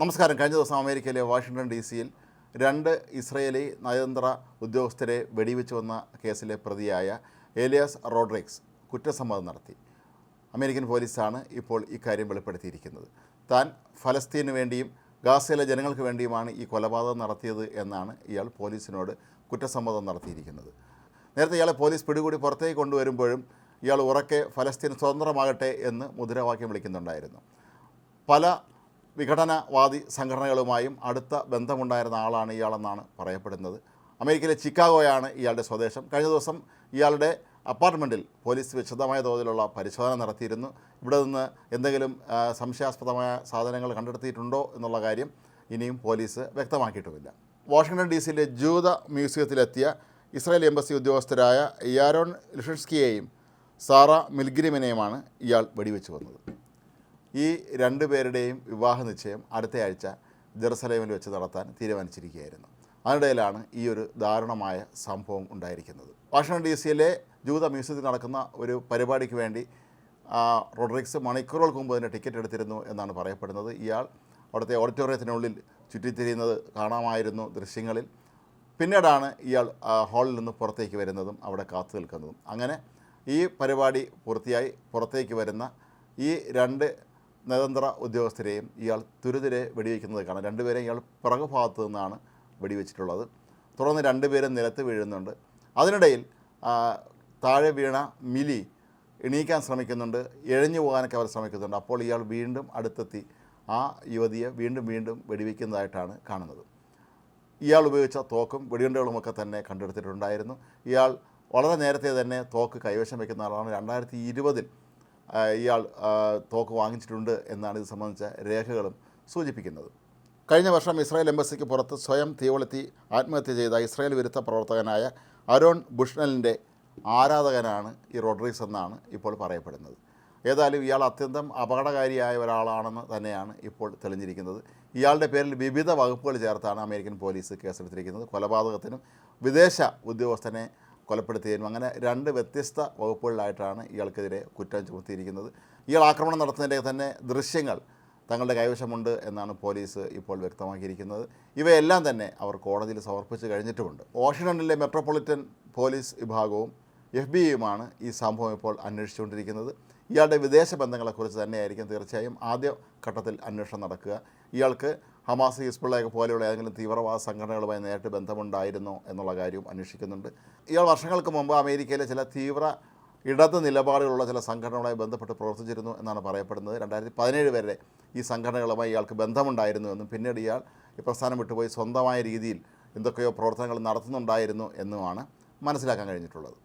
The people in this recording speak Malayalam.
നമസ്കാരം. കഴിഞ്ഞ ദിവസം അമേരിക്കയിലെ വാഷിങ്ടൺ ഡി സിയിൽ രണ്ട് ഇസ്രയേലി നയതന്ത്ര ഉദ്യോഗസ്ഥരെ വെടിവെച്ച് വന്ന കേസിലെ പ്രതിയായ ഏലിയാസ് റോഡ്രിക്സ് കുറ്റസമ്മതം നടത്തി. അമേരിക്കൻ പോലീസാണ് ഇപ്പോൾ ഇക്കാര്യം വെളിപ്പെടുത്തിയിരിക്കുന്നത്. താൻ ഫലസ്തീനു വേണ്ടിയും ഗാസയിലെ ജനങ്ങൾക്ക് വേണ്ടിയുമാണ് ഈ കൊലപാതകം നടത്തിയത് എന്നാണ് ഇയാൾ പോലീസിനോട് കുറ്റസമ്മതം നടത്തിയിരിക്കുന്നത്. നേരത്തെ ഇയാളെ പോലീസ് പിടികൂടി പുറത്തേക്ക് കൊണ്ടുവരുമ്പോഴും ഇയാൾ ഉറക്കെ ഫലസ്തീൻ സ്വതന്ത്രമാകട്ടെ എന്ന് മുദ്രാവാക്യം വിളിക്കുന്നുണ്ടായിരുന്നു. പല വിഘടനവാദി സംഘടനകളുമായും അടുത്ത ബന്ധമുണ്ടായിരുന്ന ആളാണ് ഇയാളെന്നാണ് പറയപ്പെടുന്നത്. അമേരിക്കയിലെ ചിക്കാഗോയാണ് ഇയാളുടെ സ്വദേശം. കഴിഞ്ഞ ദിവസം ഇയാളുടെ അപ്പാർട്ട്മെന്റിൽ പോലീസ് വിശദമായ തോതിലുള്ള പരിശോധന നടത്തിയിരുന്നു. ഇവിടെ നിന്ന് എന്തെങ്കിലും സംശയാസ്പദമായ സാധനങ്ങൾ കണ്ടെടുത്തിയിട്ടുണ്ടോ എന്നുള്ള കാര്യം ഇനിയും പോലീസ് വ്യക്തമാക്കിയിട്ടുമില്ല. വാഷിങ്ടൺ ഡി സിയിലെ ജൂത മ്യൂസിയത്തിലെത്തിയ ഇസ്രായേൽ എംബസി ഉദ്യോഗസ്ഥരായ യാരോൺ ലിഷൻസ്കിയെയും സാറ മിൽഗ്രിമിനെയുമാണ് ഇയാൾ വെടിവെച്ച് വന്നത് ഈ രണ്ടു പേരുടെയും വിവാഹ നിശ്ചയം അടുത്ത ആഴ്ച ജെറുസലേമിൽ വെച്ച് നടത്താൻ തീരുമാനിച്ചിരിക്കുകയായിരുന്നു. അതിനിടയിലാണ് ഈ ഒരു ദാരുണമായ സംഭവം ഉണ്ടായിരിക്കുന്നത്. വാഷിങ്ടൺ ഡി സിയിലെ ജൂത മ്യൂസിയത്തിൽ നടക്കുന്ന ഒരു പരിപാടിക്ക് വേണ്ടി റോഡ്രിക്സ് മണിക്കൂറുകൾക്ക് മുമ്പ് തന്നെ ടിക്കറ്റ് എടുത്തിരുന്നു എന്നാണ് പറയപ്പെടുന്നത്. ഇയാൾ അവിടുത്തെ ഓഡിറ്റോറിയത്തിനുള്ളിൽ ചുറ്റിത്തിരിയുന്നത് കാണാമായിരുന്നു ദൃശ്യങ്ങളിൽ. പിന്നീടാണ് ഇയാൾ ഹാളിൽ നിന്ന് പുറത്തേക്ക് വരുന്നതും അവിടെ കാത്തു നിൽക്കുന്നതും. അങ്ങനെ ഈ പരിപാടി പൂർത്തിയായി പുറത്തേക്ക് വരുന്ന ഈ രണ്ട് നയതന്ത്ര ഉദ്യോഗസ്ഥരെയും ഇയാൾ തുരുതിരെ വെടിവെക്കുന്നത് കാണാം. രണ്ടുപേരെയും ഇയാൾ പിറകു ഭാഗത്തു നിന്നാണ് വെടിവെച്ചിട്ടുള്ളത്. തുടർന്ന് രണ്ടുപേരും നിലത്ത് വീഴുന്നുണ്ട്. അതിനിടയിൽ താഴെ വീണ മിലി എണീക്കാൻ ശ്രമിക്കുന്നുണ്ട്. എഴഞ്ഞു പോകാനൊക്കെ അവർ ശ്രമിക്കുന്നുണ്ട്. അപ്പോൾ ഇയാൾ വീണ്ടും അടുത്തെത്തി. ആ യുവതിയെ വീണ്ടും വീണ്ടും വെടിവെക്കുന്നതായിട്ടാണ് കാണുന്നത്. ഇയാൾ ഉപയോഗിച്ച തോക്കും വെടിയുണ്ടകളുമൊക്കെ തന്നെ കണ്ടെടുത്തിട്ടുണ്ടായിരുന്നു. ഇയാൾ വളരെ നേരത്തെ തന്നെ തോക്ക് കൈവശം വയ്ക്കുന്ന ആളാണ്. രണ്ടായിരത്തി ഇരുപതിൽ ഇയാൾ തോക്ക് വാങ്ങിച്ചിട്ടുണ്ട് എന്നാണ് ഇത് സംബന്ധിച്ച രേഖകളും സൂചിപ്പിക്കുന്നത്. കഴിഞ്ഞ വർഷം ഇസ്രായേൽ എംബസിക്ക് പുറത്ത് സ്വയം തീവളത്തി ആത്മഹത്യ ചെയ്ത ഇസ്രായേൽ വിരുദ്ധ പ്രവർത്തകനായ അരോൺ ബുഷ്ണലിന്റെ ആരാധകനാണ് ഈ റോഡ്രീസ് എന്നാണ് ഇപ്പോൾ പറയപ്പെടുന്നത്. ഏതായാലും ഇയാൾ അത്യന്തം അപകടകാരിയായ ഒരാളാണെന്ന് തന്നെയാണ് ഇപ്പോൾ തെളിഞ്ഞിരിക്കുന്നത്. ഇയാളുടെ പേരിൽ വിവിധ വകുപ്പുകൾ ചേർത്താണ് അമേരിക്കൻ പോലീസ് കേസെടുത്തിരിക്കുന്നത്. കൊലപാതകത്തിനും വിദേശ ഉദ്യോഗസ്ഥനെ കൊലപ്പെടുത്തിയതിനും അങ്ങനെ രണ്ട് വ്യത്യസ്ത വകുപ്പുകളിലായിട്ടാണ് ഇയാൾക്കെതിരെ കുറ്റം ചുമത്തിയിരിക്കുന്നത്. ഇയാൾ ആക്രമണം നടത്തുന്നതിന്റെ തന്നെ ദൃശ്യങ്ങൾ തങ്ങളുടെ കൈവശമുണ്ട് എന്നാണ് പോലീസ് ഇപ്പോൾ വ്യക്തമാക്കിയിരിക്കുന്നത്. ഇവയെല്ലാം തന്നെ അവർ കോടതിയിൽ സമർപ്പിച്ച് കഴിഞ്ഞിട്ടുമുണ്ട്. വാഷിങ്ടണിലെ മെട്രോപൊളിറ്റൻ പോലീസ് വിഭാഗവും എഫ് ബി ഐയുമാണ് ഈ സംഭവം ഇപ്പോൾ അന്വേഷിച്ചുകൊണ്ടിരിക്കുന്നത്. ഇയാളുടെ വിദേശ ബന്ധങ്ങളെക്കുറിച്ച് തന്നെയായിരിക്കും തീർച്ചയായും ആദ്യ ഘട്ടത്തിൽ അന്വേഷണം നടക്കുക. ഇയാൾക്ക് ഹമാസ് ഹിസ്ബുള്ളയൊക്കെ പോലെയുള്ള ഏതെങ്കിലും തീവ്രവാദ സംഘടനകളുമായി നേരിട്ട് ബന്ധമുണ്ടായിരുന്നോ എന്നുള്ള കാര്യവും അന്വേഷിക്കുന്നുണ്ട്. ഇയാൾ വർഷങ്ങൾക്ക് മുമ്പ് അമേരിക്കയിലെ ചില തീവ്ര ഇടത് നിലപാടുകളുള്ള ചില സംഘടനകളുമായി ബന്ധപ്പെട്ട് പ്രവർത്തിച്ചിരുന്നു എന്നാണ് പറയപ്പെടുന്നത്. രണ്ടായിരത്തി പതിനേഴ് വരെ ഈ സംഘടനകളുമായി ഇയാൾക്ക് ബന്ധമുണ്ടായിരുന്നു എന്നും പിന്നീട് ഇയാൾ ഈ പ്രസ്ഥാനം വിട്ടുപോയി സ്വന്തമായ രീതിയിൽ എന്തൊക്കെയോ പ്രവർത്തനങ്ങൾ നടത്തുന്നുണ്ടായിരുന്നു എന്നുമാണ് മനസ്സിലാക്കാൻ കഴിഞ്ഞിട്ടുള്ളത്.